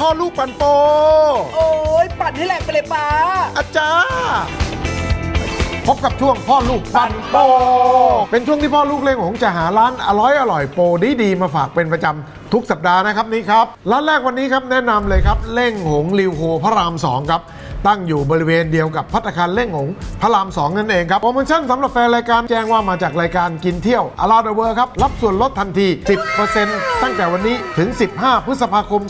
พ่อลูกปันโป โอ้ยปั่นให้แหลกไปเลยป้า อาจารย์พบกับช่วงพ่อลูกปันโป เป็นช่วงที่พ่อลูกเล่งหงจะหาร้านอร่อยอร่อยโปดีดีๆมาฝากเป็นประจำ ทุกสัปดาห์นะครับนี่ครับร้านแรกวันนี้ครับแนะนำเลยครับเล่งหงลิวโฮพระรามสองครับตั้งอยู่บริเวณเดียวกับพัตตาคารเล่งหงพระรามสองนั่นเองครับโปรโมชั่นสำหรับแฟนรายการแจ้งว่ามาจากรายการกินเที่ยวอลาเดเวอร์ครับ รับส่วนลดทันที 10%ตั้งแต่วันนี้ถึง 15 พฤษภาคม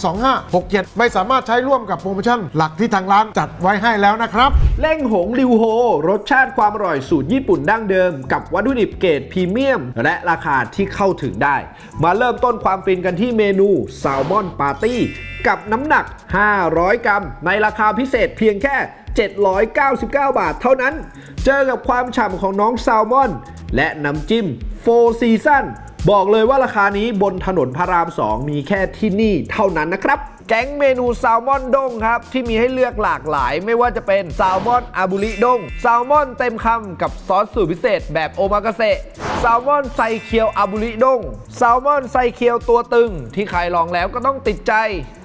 2567 ไม่สามารถใช้ร่วมกับโปรโมชั่นหลักที่ทางร้านจัดไว้ให้แล้วนะครับ เล่งหงลิวโฮ รสชาติความอร่อยสูตรญี่ปุ่นดั้งเดิม กับวัตถุดิบเกรดพรีเมียม และราคาที่เข้าถึงได้ มาเริ่มต้นความฟินกันที่เมนูแซลมอนปาร์ตี้กับน้ำหนัก 500 กรัม ในราคาพิเศษเพียงแค่ 799 บาทเท่านั้น เจอกับความฉ่ำของน้องแซลมอน และน้ำจิ้มโฟซีซันบอกเลยว่าราคานี้บนถนนพระราม 2 มีแค่ที่นี่เท่านั้นนะครับ แก๊งเมนูแซลมอนด้งครับ ที่มีให้เลือกหลากหลาย ไม่ว่าจะเป็นแซลมอนอาบุริด้งแซลมอนเต็มคำกับซอสสูตรพิเศษแบบโอมากาเสะ ซลมอนไซเคียวอาบุริด้งแซลมอนไซเคียวตัวตึง ที่ใครลองแล้วก็ต้องติดใจ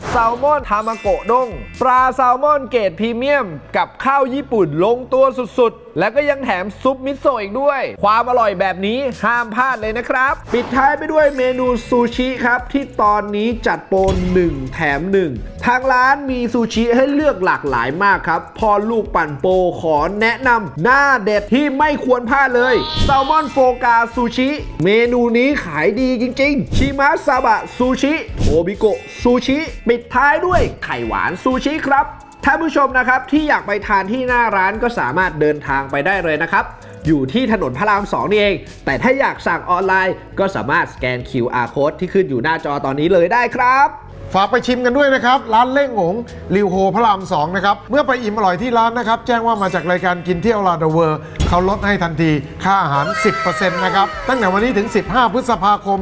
แซลมอนทามาโกะด้งปลาแซลมอนเกรดพรีเมียม กับข้าวญี่ปุ่นลงตัวสุดๆ และก็ยังแถมซุปมิโซะอีกด้วย ความอร่อยแบบนี้ห้ามพลาดเลยนะครับ ปิดท้ายไปด้วยเมนูซูชิครับ ที่ตอนนี้จัดโปร1แถม 1ทางร้านมีซูชิให้เลือกหลากหลายมากครับ พอลูกปั่นโปขอแนะนำหน้าเด็ดที่ไม่ควรพลาดเลยแซลมอนโฟกาซูชิ เมนูนี้ขายดีจริง ๆ ชิมะซาบะซูชิโทบิโกะซูชิ ปิดท้ายด้วยไข่หวานซูชิครับท่านผู้ชมนะครับที่อยากไปทานที่หน้าร้านก็สามารถเดินทางไปได้เลยนะครับ อยู่ที่ถนนพระราม 2 นี่เอง แต่ถ้าอยากสั่งออนไลน์ก็สามารถสแกน QR code ที่ขึ้นอยู่หน้าจอตอนนี้เลยได้ครับ ฝากไปชิมกันด้วยนะครับ ร้านเล่งหงลิวโฮพระรามสองนะครับ เมื่อไปอิ่มอร่อยที่ร้านนะครับ แจ้งว่ามาจากรายการกินเที่ยวลาเดเวอร์ เขาลดให้ทันทีค่าอาหาร 10%นะครับ ตั้งแต่วันนี้ถึง 15 พฤษภาคม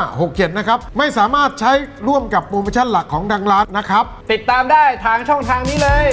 2567 นะครับ ไม่สามารถใช้ร่วมกับโปรโมชั่นหลักของทางร้านนะครับ ติดตามได้ทางช่องทางนี้เลย